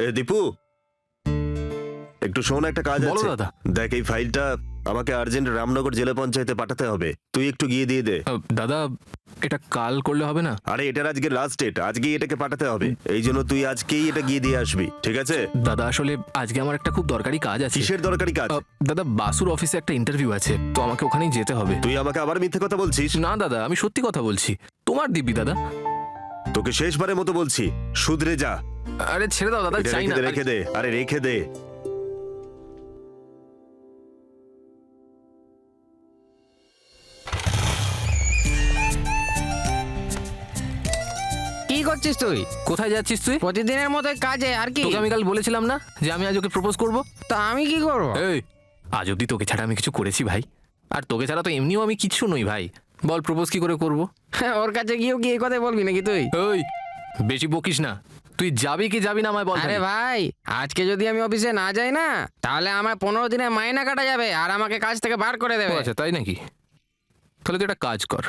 এ দীপু? একটু শোন একটা কাজ বলো আছে। দাদা। দেখ এই ফাইলটা আমাকে আর্জেন্ট রামনগর জেলা পঞ্চায়েতে পাঠাতে হবে। তুই একটু গিয়ে দিয়ে দে। আহ, দাদা এটা কাল করলে হবে না? আরে এটার আজকে লাস্ট ডেট আজকেই এটাকে পাঠাতে হবে। এই জন্য তুই আজকেই এটা গিয়ে দিয়ে আসবি ঠিক আছে? দাদা আসলে আজকে আমার একটা খুব দরকারি কাজ আছে। কিসের দরকারি কাজ? আহ, দাদা বাসুর অফিসে একটা ইন্টারভিউ আছে তো আমাকে ওখানেই যেতে হবে। তুই আমাকে আবার মিথ্যে কথা বলছিস? না দাদা আমি সত্যি কথা বলছি। তোমার দিব্যি দাদা। তোকে শেষবারের মতো বলছি শুধরে যা। আরে ছেড়ে দাও দাদা এটা চাই রেখে না দে রেখে দে আরে রেখে দে। কি করছিস তুই? কোথায় যাচ্ছিস তুই? প্রতিদিনের মতোই কাজে আর কি? তোকে আমি কাল বলেছিলাম না যে আমি আজ ওকে প্রপোজ করব? তা আমি কি করব? এই আজ অব্দি তোকে ছাড়া আমি কিছু করেছি ভাই। আর তোকে ছাড়া তো এমনিও আমি কিছু নই ভাই। বল প্রপোজ কি করে করব? হ্যাঁ, ওর কাছে গিয়েও কি এই কথাই বলবি নাকি তুই? ওই বেশি বকিস না। তুই যাবি কি যাবি না আমায় বল আরে ভাই আজকে যদি আমি অফিসে না যাই না তাহলে আমার পনেরো দিনে মাইনা কাটা যাবে আর আমাকে কাজ থেকে বার করে দেবে। আচ্ছা তাই নাকি? তাহলে তুই একটা কাজ কর।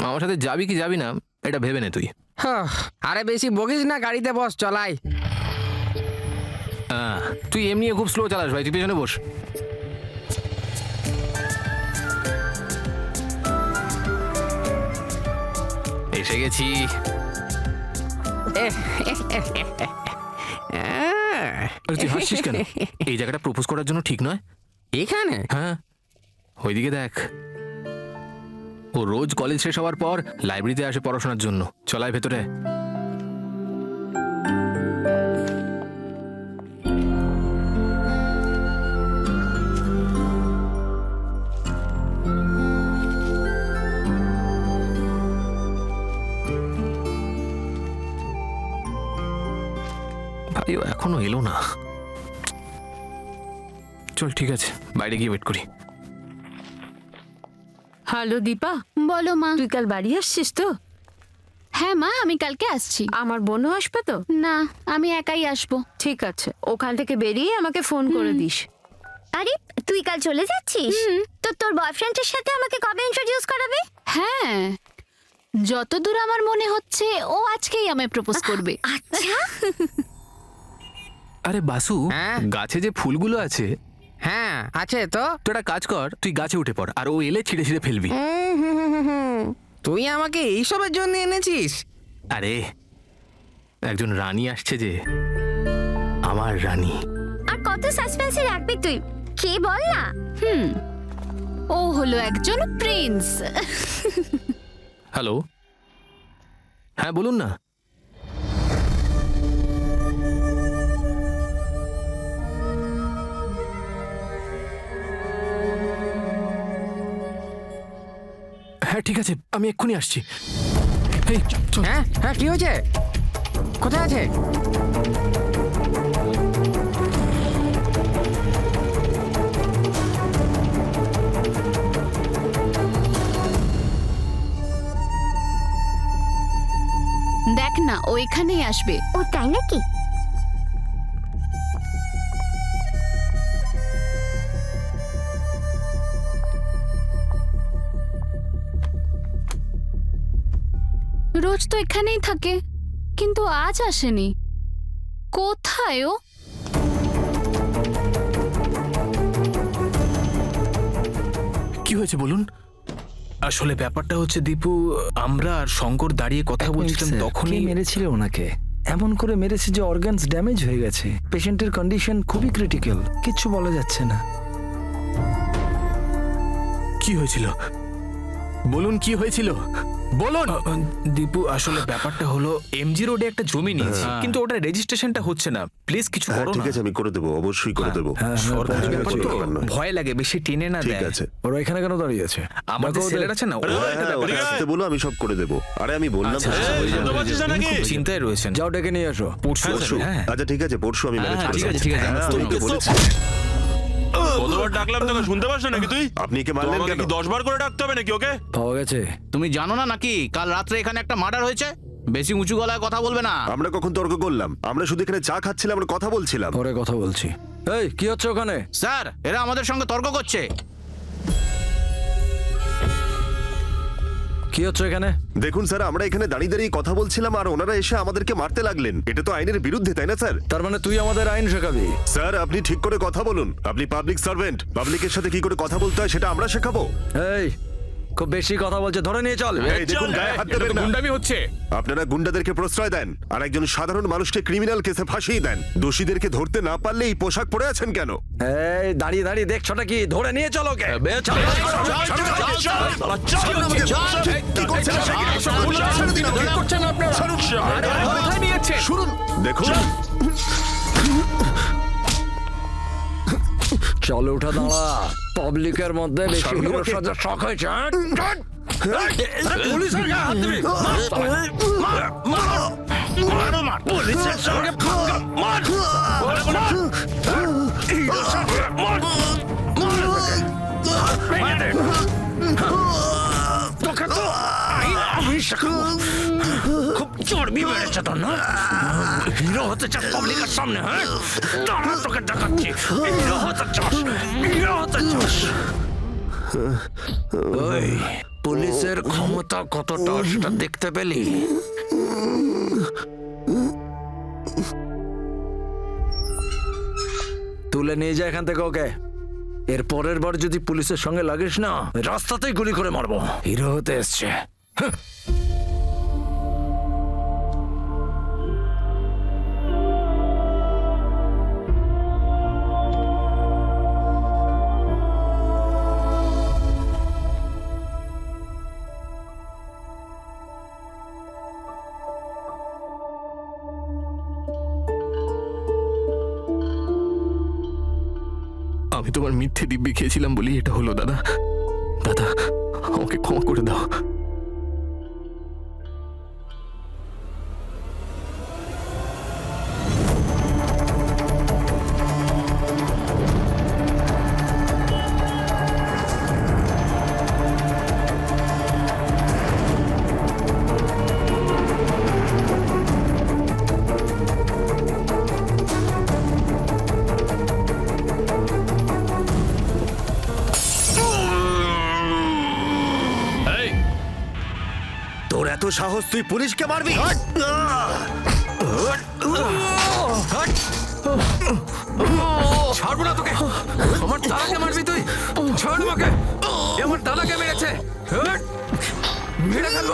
আমার সাথে যাবি কি যাবি না এটা ভেবে নে তুই। হাহ, আরে বেশি বকিস না গাড়িতে বস চলাই হ্যাঁ, তুই এমনি খুব স্লো চালাস ভাই তুই পেছনে বস। এসে গেছি। আরে তুই হাসছিস কেন? এই জায়গাটা প্রপোজ করার জন্য ঠিক নয়? এখানে? হ্যাঁ। ওইদিকে দেখ। ও রোজ কলেজ শেষ হওয়ার পর লাইব্রেরিতে আসে পড়াশোনার জন্য। চলায় ভেতরে। এখনও এলো না। চল ঠিক আছে বাইরে গিয়ে ওয়েট করি। হ্যালো দীপা। বলো মা। তুই কাল বাড়ি আসছিস তো? হ্যাঁ মা আমি কালকে আসছি। আমার বোনও আসবে তো? না আমি একাই আসব। ঠিক আছে ওখান থেকে বেরিয়ে আমাকে ফোন করে দিস। আরে তুই কাল চলে যাচ্ছিস? তো তোর বয়ফ্রেন্ডের সাথে আমাকে কবে ইন্ট্রোডিউস করাবে? হ্যাঁ যতদূর আমার মনে হচ্ছে ও আজকেই আমায় প্রপোজ করবে। আচ্ছা। আরে বাসু হ্যাঁ? গাছে যে ফুলগুলো আছে। হ্যাঁ আছে তো। তুই একটা কাজ কর তুই গাছে উঠে পড় আর ও এলে ছিঁড়ে ছিঁড়ে ফেলবি। উম, হুম, হুম, হুম, হুম। তুই আমাকে এইসবের জন্য এনেছিস? আরে একজন রানী আসছে যে আমার রানী। আর কত সাসপেন্সে রাখবি তুই? কে বল না? হুম ও হলো একজন প্রিন্স। হ্যালো? হ্যাঁ বলুন না। হ্যাঁ ঠিক আছে আমি এক্ষুনি আসছি। এই চল। হ্যাঁ হ্যাঁ কি হয়েছে? কোথায় আছে? দেখ না ওইখানেই আসবে। ও তাই নাকি? রোজ তো এখানেই থাকে কিন্তু আজ আসেনি। কোথায় ও? কি হয়েছে বলুন? আসলে ব্যাপারটা হচ্ছে দীপু আমরা আর শঙ্কর দাঁড়িয়ে কথা বলছিলাম তখনই মেরেছিল ওনাকে? এমন করে মেরেছে যে অর্গানস ড্যামেজ হয়ে গেছে। পেশেন্টের কন্ডিশন খুবই ক্রিটিক্যাল কিচ্ছু বলা যাচ্ছে না। কি হয়েছিল? বলুন কি হয়েছিল? বলুন। দীপু আসলে ব্যাপারটা হলো এমজি রোডে একটা জমি নিয়েছি কিন্তু ওটা রেজিস্ট্রেশনটা হচ্ছে না। প্লিজ কিছু হ্যাঁ করো ঠিক না। আছে আমি করে দেবো অবশ্যই করে দেবো। হ্যাঁ, হ্যাঁ, সরকারি হ্যাঁ, ব্যাপার তো ভয় লাগে বেশি টেনে না ঠিক দেয়। আছে। ওরা এখানে কেন দাঁড়িয়ে আছে? আমাদের ছেলেরা আছে না? হ্যাঁ, ওরা হ্যাঁ, ওকে আসতে বলো আমি সব করে দেবো। আরে আমি বললাম আচ্ছা, তো, আচ্ছা, হয়ে যাবে, উনি খুব চিন্তায় রয়েছেন। যাও ডেকে নিয়ে এসো পরশু পরশু হ্যাঁ। আচ্ছা ঠিক আছে পরশু আমি ম্যানেজ হ্যাঁ, করে ঠিক আছে, ঠিক আছে, হ্যাঁ, আমি আমি তো তো- বলেছি। কতবার ডাকলাম তোকে শুনতে পারছ নাকি তুই? আপনি কে মারলেন কেন? দশ বার করে ডাকতে হবে নাকি ওকে? পাওয়া গেছে। তুমি জানো না নাকি কাল রাত্রে এখানে একটা মার্ডার হয়েছে? বেশি উঁচু গলায় কথা বলবে না। আমরা কখন তর্ক করলাম? আমরা শুধু এখানে চা খাচ্ছিলাম আমরা কথা বলছিলাম। পরে কথা বলছি। এই কি হচ্ছে ওখানে? স্যার এরা আমাদের সঙ্গে তর্ক করছে। কি হচ্ছে এখানে? দেখুন স্যার আমরা এখানে দাঁড়িয়ে দাঁড়িয়ে কথা বলছিলাম আর ওনারা এসে আমাদেরকে মারতে লাগলেন। এটা তো আইনের বিরুদ্ধে তাই না স্যার? তার মানে তুই আমাদের আইন শেখাবি? স্যার আপনি ঠিক করে কথা বলুন। আপনি পাবলিক সার্ভেন্ট পাবলিকের সাথে কি করে কথা বলতে হয় সেটা আমরা শেখাবো। এই খুব বেশি কথা বলছে ধরে নিয়ে চল এই দেখুন গায়ে হাত দেবেন না। গুন্ডামি হচ্ছে আপনারা গুন্ডাদেরকে প্রশ্রয় দেন আর একজন সাধারণ মানুষকে ক্রিমিনাল কেসে ফাঁসিয়ে দেন দোষীদেরকে ধরতে না পারলে এই পোশাক পরে আছেন কেন এই দাঁড়িয়ে দাঁড়িয়ে দেখছোটা কি ধরে নিয়ে চলো কে শুনুন দেখুন চল উঠে দাঁড়া পাবলিকের মধ্যে বেশি ছাড়ুন হিরো সাজার শখ হয়েছে হ্যাঁ? পুলিশের গায়ে হাত দিবি? মার, মার, মার, মার, পুলিশের সঙ্গে মার, মার, হিরো সাজা, মার, মার, তোকে তো আইন আমি শেখাবো। চর্বি বেড়েছে তোর না হিরো হতে চাস পাবলিকের সামনে হ্যাঁ? দাঁড়া তোকে দেখাচ্ছি। হিরো হতে চাস হিরো হতে চাস ওই পুলিশের ক্ষমতা কতটা সেটা দেখতে পেলি? তুলে নিয়ে যা এখান থেকে ওকে। এর পরের বার যদি পুলিশের সঙ্গে লাগিস না রাস্তাতেই গুলি করে মারবো। হিরো হতে এসছে। মিথ্যে দিব্যি খেয়েছিলাম বলি এটা হলো দাদা। দাদা আমাকে ক্ষমা করে দাও। সাহস তুই পুলিশকে মারবি? ছাড়বো না তোকে। আমার দাদাকে মারবি তুই। ছাড় আমাকে। আমার দাদাকে মেরেছে! মেরে ফেলব।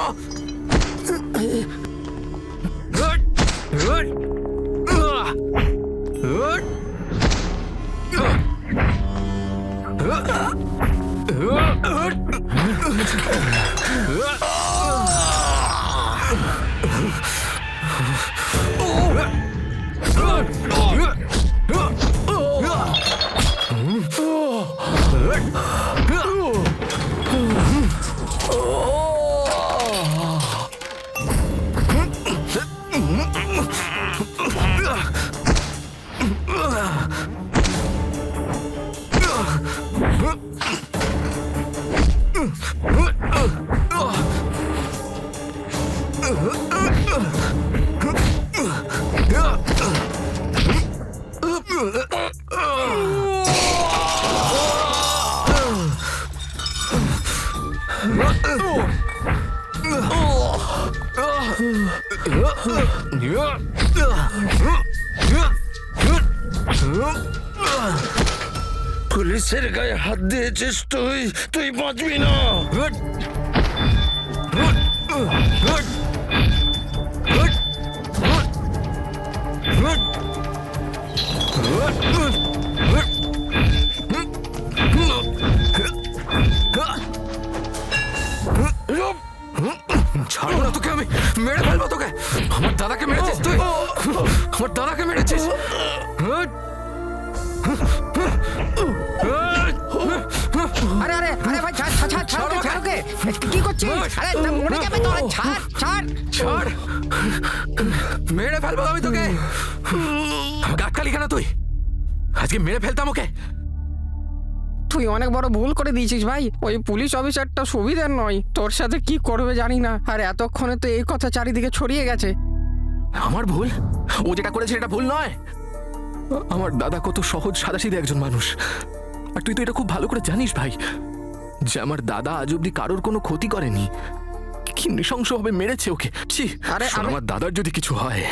哦呃啊 পুলিশের গায়ে হাত দিয়েছিস তুই তুই বাঁচবি না হট! ছাড়বো না তোকে আমি মেরে ফেলব তোকে। আমার দাদাকে মেরেছিস তুই? আমার দাদাকে মেরেছিস? আরে আরে আরে ভাই ছাড় ছাড় ছাড় ছাড় ওকে, ছাড় ওকে। কি করছিস? আরে তা মরে যাবে তো ছাড় ছাড়। ছাড়। মেরে ফেলব আমি তোকে। আটকালি কেন তুই। আজকে মেরে ফেলতাম ওকে। তুই অনেক বড় ভুল করে দিয়েছিস ভাই। ওই পুলিশ অফিসারটা সুবিধার নয়। তোর সাথে কি করবে জানি না। আর এতক্ষণে তো এই কথা চারিদিকে ছড়িয়ে গেছে। আমার ভুল? ও যেটা করেছে এটা ভুল নয়? আমার দাদা কত সহজ সাদাসিধে একজন মানুষ। আর তুই তো এটা খুব ভালো করে জানিস ভাই। যে আমার দাদা আজ অব্দি কারোর কোনো ক্ষতি করেনি। কি নৃশংসভাবে মেরেছে ওকে। ছি আরে, আমার দাদার যদি কিছু হয়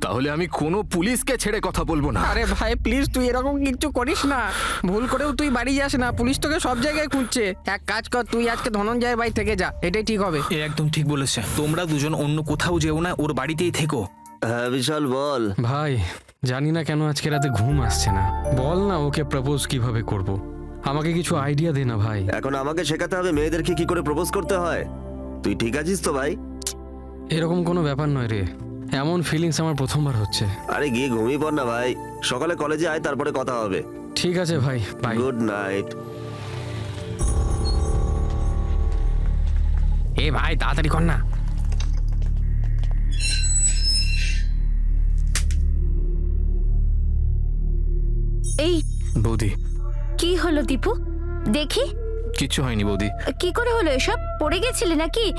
তাহলে আমি কোনো পুলিশকে ছেড়ে কথা বলব না। আরে ভাই প্লিজ তুই এরকম কিচ্ছু করিস না। ভুল করেও তুই বাড়ি যাস না। পুলিশ তোকে সব জায়গায় খুঁজছে। এক কাজ কর তুই আজকে ধনঞ্জয় বাড়ি থেকে যা। এটাই ঠিক হবে। এ একদম ঠিক বলেছে। তোমরা দুজন অন্য কোথাও যেও না ওর বাড়িতেই থেকো। হ্যাঁ বিশাল বল। ভাই জানি না কেন আজকে রাতে ঘুম আসছে না। বল না ওকে প্রপোজ কীভাবে করব। আমাকে কিছু আইডিয়া দে না ভাই। এখন আমাকে শেখাতে হবে মেয়েদেরকে কি করে প্রপোজ করতে হয়। তুই ঠিক আছিস তো ভাই? এরকম কোনো ব্যাপার নয় রে। এমন ফিলিংস আমার প্রথমবার হচ্ছে। আরে গিয়ে ঘুমিয়ে পড় না ভাই। সকালে কলেজে আয় তারপরে কথা হবে। ঠিক আছে ভাই বাই গুড নাইট এ ভাই তাড়াতাড়ি কর না। এই বৌদি। কি হলো দীপু? দেখি। কিচ্ছু হয়নি বৌদি। কি করে হলো এসব? পড়ে গেছিলে নাকি?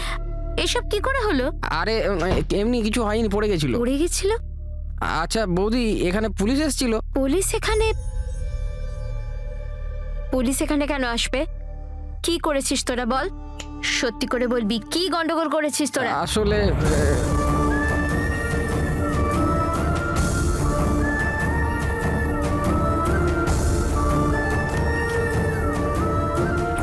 এসব কি করে হলো? আরে এমনি কিছু হয়নি পড়ে গেছিল। পড়ে গেছিল? আচ্ছা বৌদি এখানে পুলিশ এসেছিল? পুলিশ এখানে পুলিশ এখানে কেন আসবে? কি করেছিস তোরা বল? সত্যি করে বলবি কি গন্ডগোল করেছিস তোরা? আসলে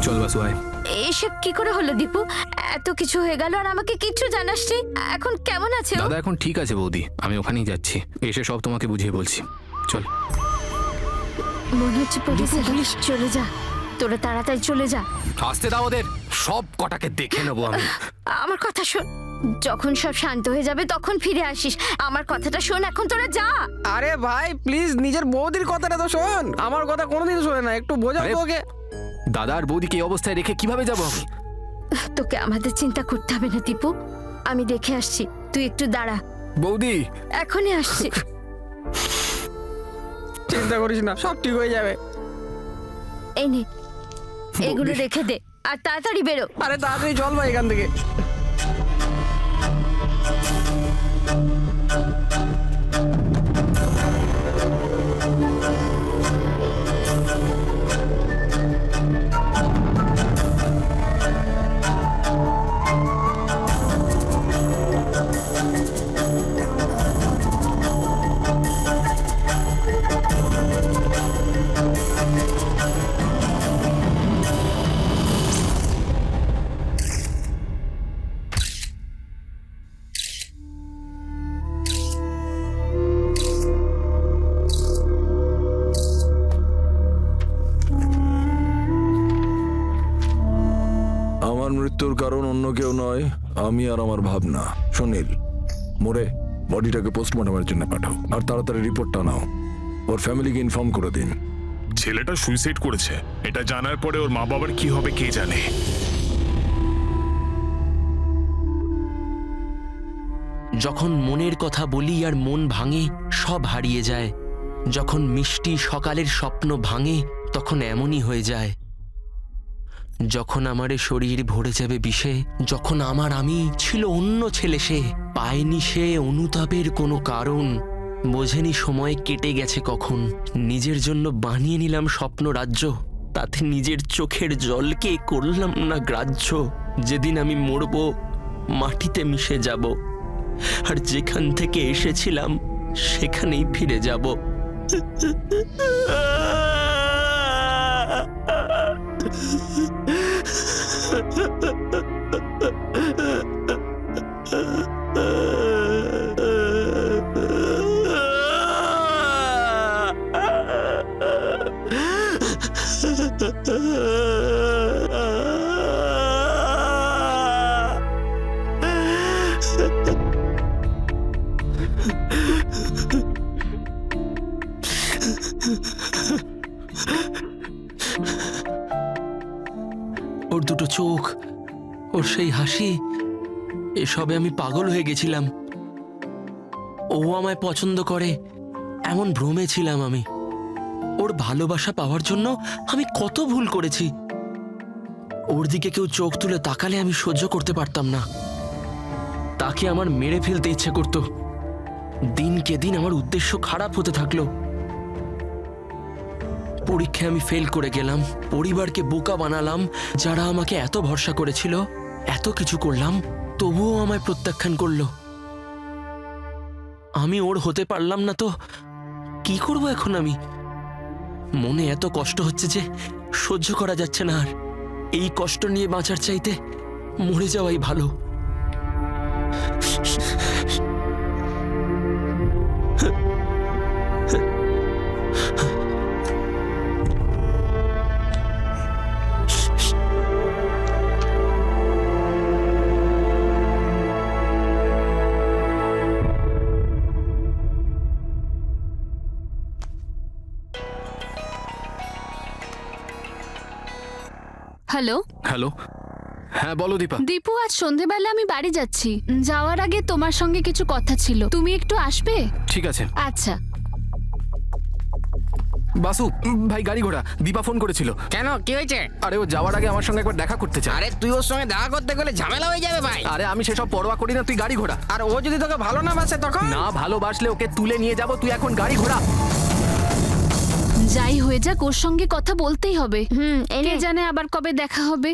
চল বাসু আয় এসব কি করে হলো দীপু? এত কিছু হয়ে গেল আর আমাকে কিচ্ছু জানাসনি এখন কেমন আছে ও? দাদা এখন ঠিক আছে বৌদি। আমি ওখানেই যাচ্ছি। এসে সব তোমাকে বুঝিয়ে বলছি। চল। মনে হচ্ছে পুলিশ চলে যা। তোরা তাড়াতাড়ি চলে যা। আসতে দাও ওদের। সব কটাকে দেখে নেব আমি। আমার কথা শোন। যখন সব শান্ত হয়ে যাবে তখন ফিরে আসিস। আমার কথাটা শোন এখন তোরা যা। আরে ভাই প্লিজ নিজের বৌদির কথাটা তো শোন। আমার কথা কোনোদিন শোনে না। একটু বোঝাও আরে- তো ওকে। দাদা আর বৌদিকে এই অবস্থায় রেখে কীভাবে যাব আমি? তোকে আমাদের চিন্তা করতে হবে না দীপু আমি দেখে আসছি। তুই একটু দাঁড়া। বৌদি! এখনই আসছি। চিন্তা করিস না সব ঠিক হয়ে যাবে। এই নে এগুলো রেখে দে আর তাড়াতাড়ি বেরো। আরে তাড়াতাড়ি চল ভাই এখান থেকে। অন্য কেউ নয় আমি আর আমার ভাবনা। সুনীল মোরে বডিটাকে পোস্টমর্টমের জন্য পাঠাও আর তাড়াতাড়ি রিপোর্টটা নাও। ওর ফ্যামিলিকে ইনফর্ম করে দিন। ছেলেটা সুইসাইড করেছে। এটা জানার পরে ওর মা বাবার কি হবে কে জানে? যখন মনের কথা বলি আর মন ভাঙে সব হারিয়ে যায়। যখন মিষ্টি সকালের স্বপ্ন ভাঙে তখন এমনই হয়ে যায়। যখন আমার শরীর ভরে যাবে বিষে, যখন আমার আমি ছিল অন্য ছেলে সে, পায়নি সে অনুতাপের কোনো কারণ। বোঝেনি সময় কেটে গেছে কখন। নিজের জন্য বানিয়ে নিলাম স্বপ্ন রাজ্য, তাতে নিজের চোখের জলকে করলাম না গ্রাহ্য। যেদিন আমি মরব, মাটিতে মিশে যাব। আর যেখান থেকে এসেছিলাম, সেখানেই ফিরে যাব। এসবে আমি পাগল হয়ে গেছিলাম। ও আমায় পছন্দ করে, এমন ভ্রমে ছিলাম আমি। ওর ভালোবাসা পাওয়ার জন্য আমি কত ভুল করেছি। ওর দিকে কেউ চোখ তুলে তাকালে আমি সহ্য করতে পারতাম না। তাকে আমার মেরে ফেলতে ইচ্ছে করত। দিনকে দিন আমার উদ্দেশ্য খারাপ হতে থাকল। পরীক্ষায় আমি ফেল করে গেলাম, পরিবারকে বোকা বানালাম, যারা আমাকে এত ভরসা করেছিল, এত কিছু করলাম তবুও আমায় প্রত্যাখ্যান করল। আমি ওর হতে পারলাম না তো, কি করব এখন আমি? মনে এত কষ্ট হচ্ছে যে সহ্য করা যাচ্ছে না আর। এই কষ্ট নিয়ে বাঁচার চাইতে মরে যাওয়াই ভালো। হ্যালো? হ্যালো। হ্যাঁ বলো দীপা। দীপু আজ সন্ধেবেলা আমি বাড়ি যাচ্ছি। যাওয়ার আগে তোমার সঙ্গে কিছু কথা ছিল। তুমি একটু আসবে? ঠিক আছে। আচ্ছা। বাসু ভাই গাড়ি ঘোড়া। দীপা ফোন করেছিল। কেন? কি হয়েছে? আরে ও যাওয়ার আগে আমার সঙ্গে একবার দেখা করতে চায়। আরে তুই ওর সঙ্গে দেখা করতে গেলে ঝামেলা হয়ে যাবে ভাই। আরে আমি সেসব পরোয়া করি না তুই গাড়ি ঘোড়া। আর ও যদি তোকে ভালো না বাসে তখন? না ভালোবাসলে ওকে তুলে নিয়ে যাব তুই এখন গাড়ি ঘোড়া। যাই হয়ে যাক ওর সঙ্গে কথা বলতেই হবে। হুম কে এনে জানে আবার কবে দেখা হবে।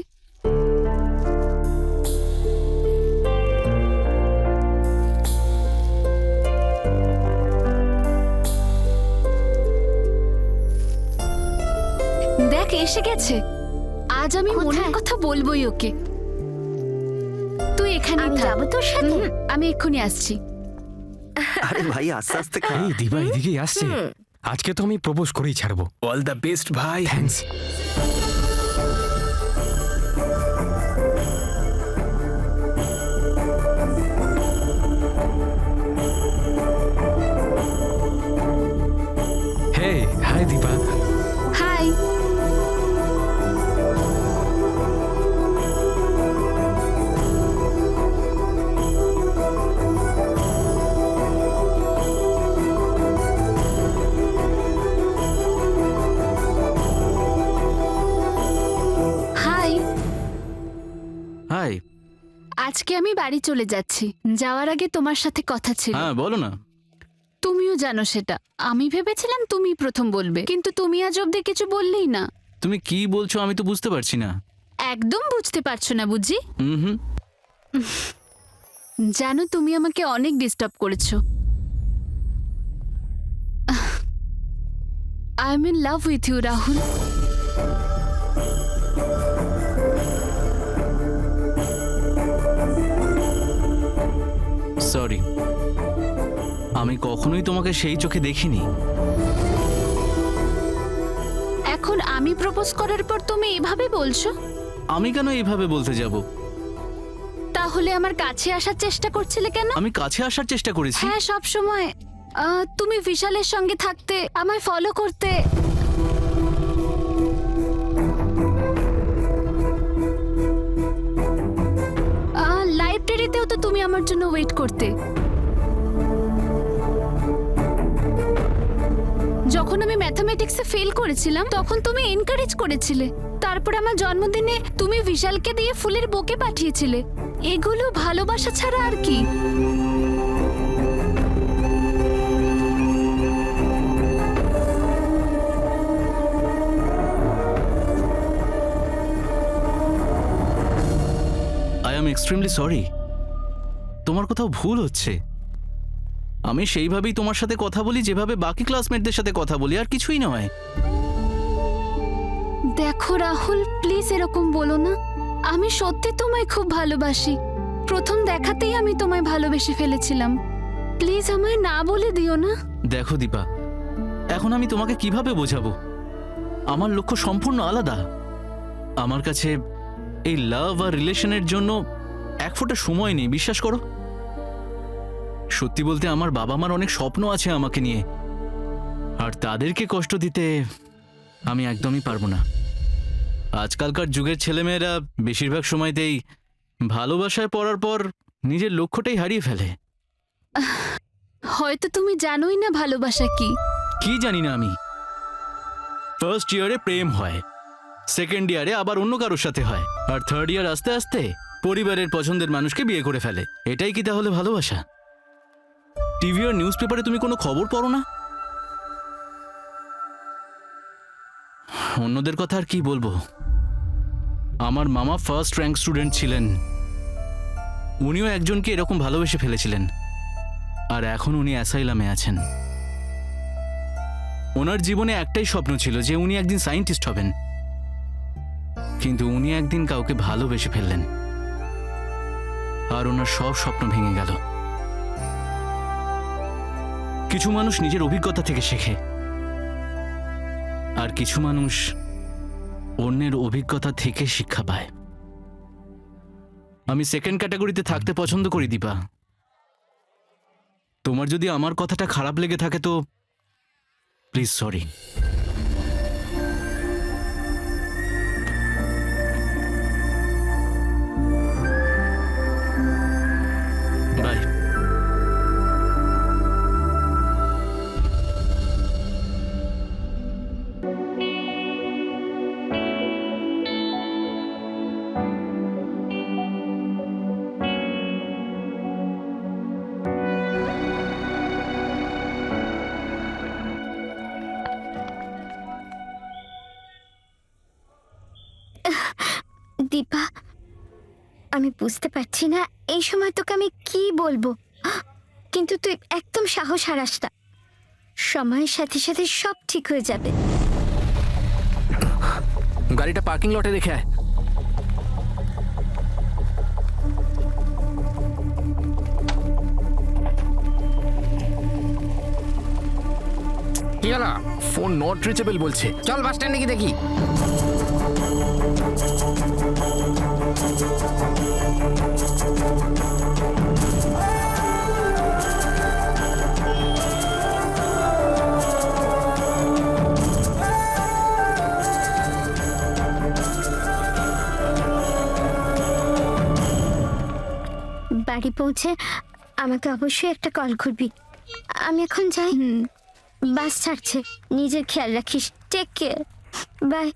দেখ এসে গেছে। আজ আমি মনের কোথায়? কথা বলবোই ওকে। তুই এখানেই আমি যাব তোর সাথে? আমি এক্ষুনি আসছি। আরে ভাই আস্তে আস্তে খা। এই দিবা এদিকেই আসছে। আজকে তো আমি প্রপোজ করেই ছাড়বো। অল দ্য বেস্ট ভাই থ্যাঙ্কস হে হাই দীপা বাড়ি চলে যাচ্ছি। যাওয়ার আগে তোমার সাথে কথা ছিল। হ্যাঁ বলো না। তুমিও জানো সেটা। আমি ভেবেছিলাম তুমি প্রথম বলবে। কিন্তু তুমি আজ অব্দি কিছু বললেই না। তুমি কি বলছো আমি তো বুঝতে পারছি না। একদম বুঝতে পারছ না বুঝি? হুম হুম। জানো তুমি আমাকে অনেক ডিস্টার্ব করেছ। I am in love with you Rahul. Sorry. আমি কখনোই তোমাকে সেই চোখে দেখিনি। এখন আমি প্রপোজ করার পর তুমি এভাবে বলছো? আমি কেন এইভাবে বলতে যাব? তাহলে আমার কাছে আসার চেষ্টা করছিলে কেন? আমি কাছে আসার চেষ্টা করেছি। হ্যাঁ সব সময় তুমি বিশালের সঙ্গে থাকতে আমায় ফলো করতে। আমার জন্য ওয়েট করতে। যখন আমি ম্যাথামেটিক্সে ফেল করেছিলাম, তখন তুমি এনকারেজ করেছিলে। তারপর আমার জন্মদিনে তুমি বিশালকে দিয়ে ফুলের বোকে পাঠিয়েছিলে। এগুলো ভালোবাসা ছাড়া আর কি? আই এম এক্সট্রিমলি সরি তোমার কোথাও ভুল হচ্ছে। আমি সেইভাবেই তোমার সাথে কথা বলি যেভাবে বাকি ক্লাসমেটদের সাথে কথা বলি আর কিছুই নয়। দেখো রাহুল প্লিজ এরকম বলো না। আমি সত্যি তোমায় খুব ভালোবাসি। প্রথম দেখাতেই আমি তোমায় ভালোবেসে ফেলেছিলাম। প্লিজ আমায় না বলে দিও না। দেখো দীপা এখন আমি তোমাকে কীভাবে বোঝাবো? আমার লক্ষ্য সম্পূর্ণ আলাদা। আমার কাছে এই লাভ আর রিলেশনের জন্য এক ফোঁটা সময় নেই বিশ্বাস করো। সত্যি বলতে আমার বাবা মার অনেক স্বপ্ন আছে আমাকে নিয়ে। আর তাদেরকে কষ্ট দিতে আমি একদমই পারব না। আজকালকার যুগের ছেলেমেয়েরা বেশিরভাগ সময়তেই ভালোবাসায় পড়ার পর নিজের লক্ষ্যটাই হারিয়ে ফেলে। হয়তো তুমি জানোই না ভালোবাসা কি। কি জানি না আমি। ফার্স্ট ইয়ারে প্রেম হয় সেকেন্ড ইয়ারে আবার অন্য কারোর সাথে হয় আর থার্ড ইয়ার আস্তে আস্তে পরিবারের পছন্দের মানুষকে বিয়ে করে ফেলে। এটাই কি তাহলে ভালোবাসা? টিভি আর নিউজ পেপারে তুমি কোনো খবর পড়ো না? অন্যদের কথা আর কি বলব? আমার মামা ফার্স্ট র্যাঙ্ক স্টুডেন্ট ছিলেন। উনিও একজনকে এরকম ভালোবেসে ফেলেছিলেন। আর এখন উনি অ্যাসাইলামে আছেন। ওনার জীবনে একটাই স্বপ্ন ছিল যে উনি একদিন সায়েন্টিস্ট হবেন। কিন্তু উনি একদিন কাউকে ভালোবেসে ফেললেন। আর ওনার সব স্বপ্ন ভেঙে গেল। কিছু মানুষ নিজের অভিজ্ঞতা থেকে শেখে। আর কিছু মানুষ অন্যের অভিজ্ঞতা থেকে শিক্ষা পায়। আমি সেকেন্ড ক্যাটাগরিতে থাকতে পছন্দ করি, দীপা। তোমার যদি আমার কথাটা খারাপ লেগে থাকে তো প্লিজ সরি আমি বুঝতে পারছি না, এই সময় তোকে আমি কি বলব? কিন্তু তুই একদম সাহস হারাস না। সময়ের সাথে সাথে সব ঠিক হয়ে যাবে। গাড়িটা পার্কিং লটে রেখে কি হলো? ফোন নট রিচেবল বলছে। চল বাস স্ট্যান্ডে কি দেখি। বাড়ি পৌঁছে আমাকে অবশ্যই একটা কল করবি। আমি এখন যাই। বাস ছাড়ছে। নিজের খেয়াল রাখিস। Take care bye